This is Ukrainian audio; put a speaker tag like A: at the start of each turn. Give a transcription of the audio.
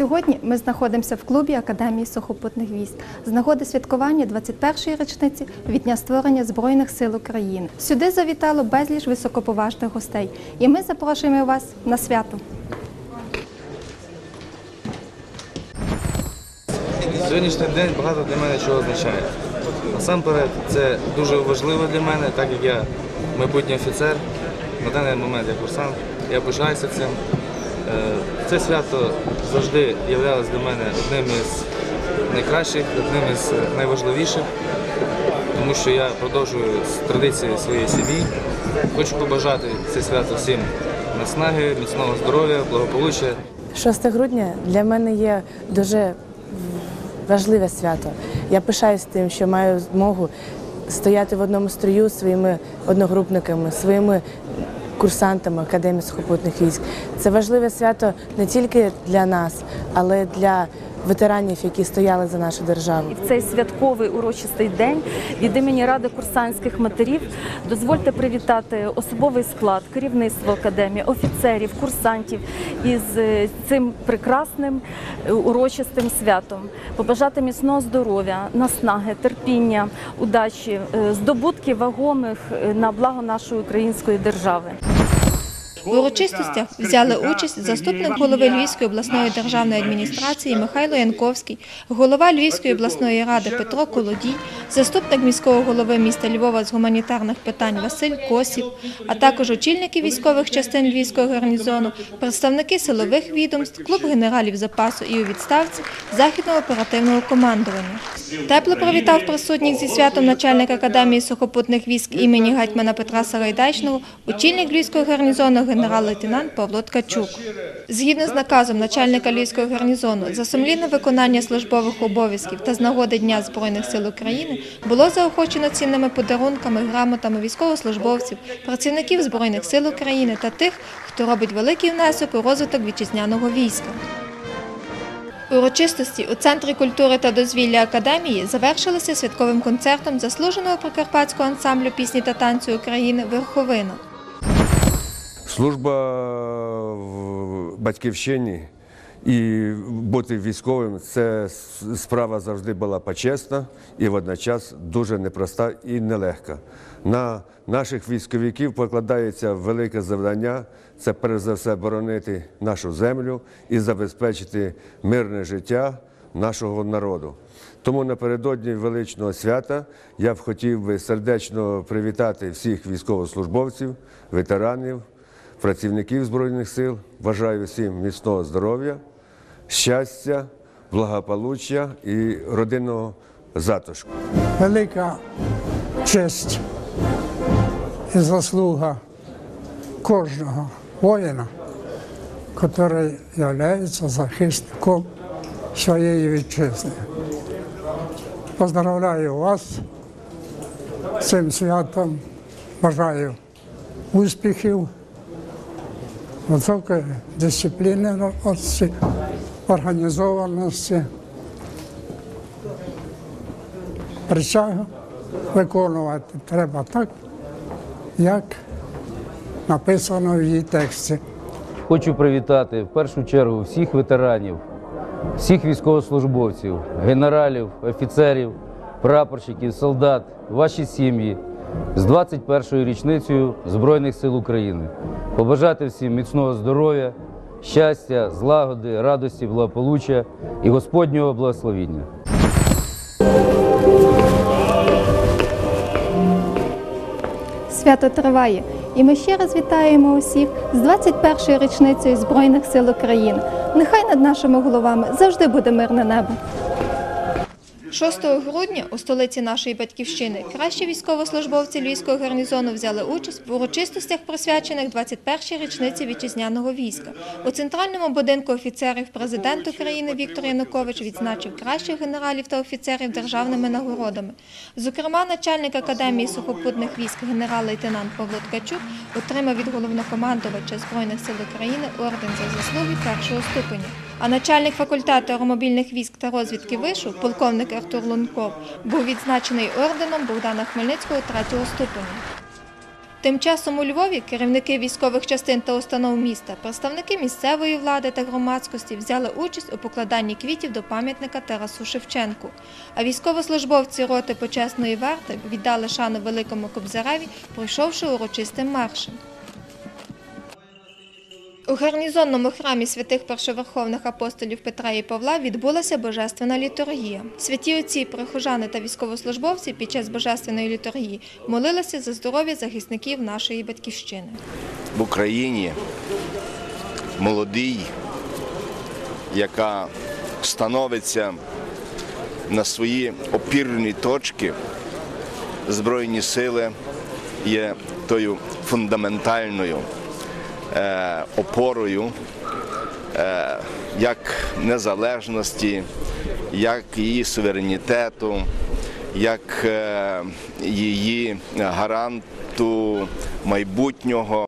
A: Сьогодні ми знаходимося в клубі Академії сухопутних військ з нагоди святкування 21-ї річниці від дня створення Збройних сил України. Сюди завітало безліч високоповажних гостей, і ми запрошуємо вас на свято.
B: Сьогоднішній день багато для мене чого означає. Насамперед, це дуже важливо для мене, так як я майбутній офіцер, на даний момент я курсант, я пишаюся цим. Це свято завжди являлось для мене одним із найкращих, одним із найважливіших, тому що я продовжую традиції своєї сім'ї. Хочу побажати це свято всім наснаги, міцного здоров'я, благополуччя
C: 6 грудня для мене є дуже важливе свято. Я пишаюсь тим, що маю змогу стояти в одному строю своїми одногрупниками, своїми курсантами Академії сухопутних військ. Це важливе свято не тільки для нас, але й для ветеранів, які стояли за нашу державу.
D: і В цей святковий урочистий день від імені Ради курсантських матерів дозвольте привітати особовий склад, керівництво академії, офіцерів, курсантів із е, цим прекрасним е, урочистим святом. Побажати міцного здоров'я, наснаги, терпіння, удачі, е, здобутків вагомих на благо нашої української держави.
A: У урочистостях взяли участь заступник голови Львівської обласної державної адміністрації Михайло Янковський, голова Львівської обласної ради Петро Колодій, заступник міського голови міста Львова з гуманітарних питань Василь Косів, а також очільники військових частин Львівського гарнізону, представники силових відомств, клуб генералів запасу і у відставці західного оперативного командування. Тепло привітав присутніх зі святом начальник академії сухопутних військ імені гетьмана Петра Сагайдачного, очільник Львівського гарнізону генерал-лейтенант Павло Ткачук. Згідно з наказом начальника Львівського гарнізону за сумлінне виконання службових обов'язків та з нагоди Дня Збройних сил України було заохочено цінними подарунками, грамотами військовослужбовців, працівників Збройних сил України та тих, хто робить великий внесок у розвиток вітчизняного війська. Урочистості у Центрі культури та дозвілля Академії завершилися святковим концертом заслуженого прикарпатського ансамблю пісні та танцю України Верховина.
E: Служба в батьківщині і бути військовим це справа завжди була почесна і водночас дуже непроста і нелегка. На наших військовиків покладається велике завдання це перш за все боронити нашу землю і забезпечити мирне життя нашого народу. Тому напередодні величного свята я б хотів би сердечно привітати всіх військовослужбовців, ветеранів, працівників Збройних сил. Бажаю всім міцного здоров'я, щастя, благополуччя і родинного затишку.
F: велика честь і заслуга кожного воїна, який є захисником своєї вітчизни. Поздравляю вас цим святом, бажаю успіхів, високої дисциплінованості, організованості. присягу виконувати треба так, як написано в її тексті.
G: Хочу привітати в першу чергу всіх ветеранів, всіх військовослужбовців, генералів, офіцерів, прапорщиків, солдат, ваші сім'ї з 21-ю річницею Збройних сил України. Побажати всім міцного здоров'я, щастя, злагоди, радості, благополуччя і Господнього благословіння.
A: Свято триває, і ми ще раз вітаємо усіх з 21-ю річницею Збройних сил України. Нехай над нашими головами завжди буде мирне небо. 6 грудня у столиці нашої батьківщини кращі військовослужбовці Львівського гарнізону взяли участь в урочистостях, присвячених 21-й річниці вітчизняного війська. У центральному будинку офіцерів президент України Віктор Янукович відзначив кращих генералів та офіцерів державними нагородами. Зокрема, начальник академії сухопутних військ генерал-лейтенант Павло Ткачук отримав від головнокомандувача Збройних сил України орден за заслуги першого ступеня. А начальник факультету аеромобільних військ та розвідки вишу, полковник Артур Лунков, був відзначений орденом Богдана Хмельницького третього ступеня. Тим часом у Львові керівники військових частин та установ міста, представники місцевої влади та громадськості взяли участь у покладанні квітів до пам'ятника Тарасу Шевченку. А військовослужбовці роти почесної варти віддали шану великому кобзареві, пройшовши урочистим маршем. У гарнізонному храмі святих першоверховних апостолів Петра і Павла відбулася божественна літургія. Святі отці, прихожани та військовослужбовці під час божественної літургії молилися за здоров'я захисників нашої батьківщини.
H: в Україні молодій, яка становиться на свої опірні точки, Збройні сили є тою фундаментальною опорою е, як незалежності, як її суверенітету, як е, її гаранту майбутнього.